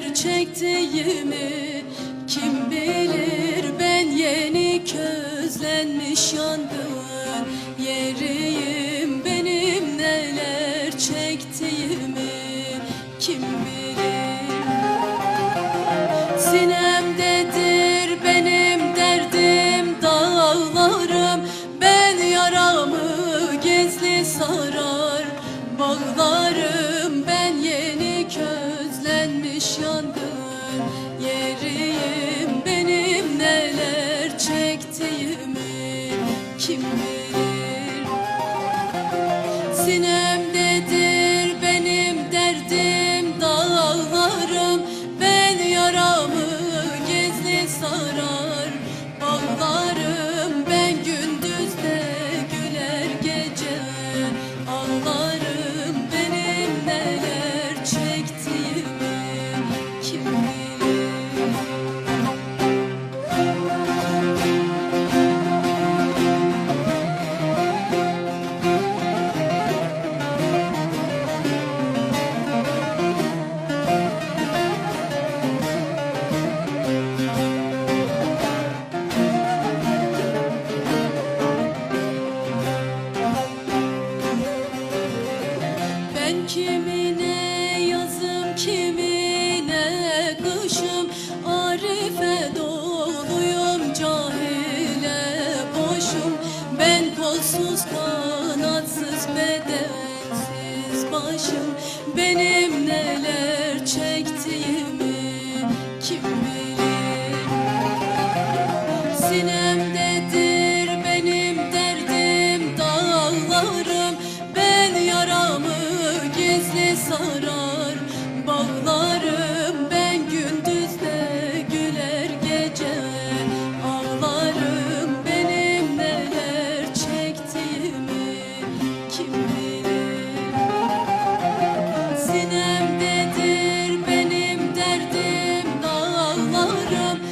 neler kim bilir? Ben yeni közlenmiş yandığım yeriyim. Benim neler çektiğimi kim bilir? Sinemdedir benim derdim dağlarım. Ben yaramı gizli sarar bağlar yeriyim Benim neler çektiğimi kim bilir? Sinemdedir başım Arife doluyum cahile boşum Ben kolsuz kanatsız bedensiz başım. Benim neler çektiğimi kim bilir? Sinemdedir benim derdim dağlarım. Ben yaramı gizli sararım come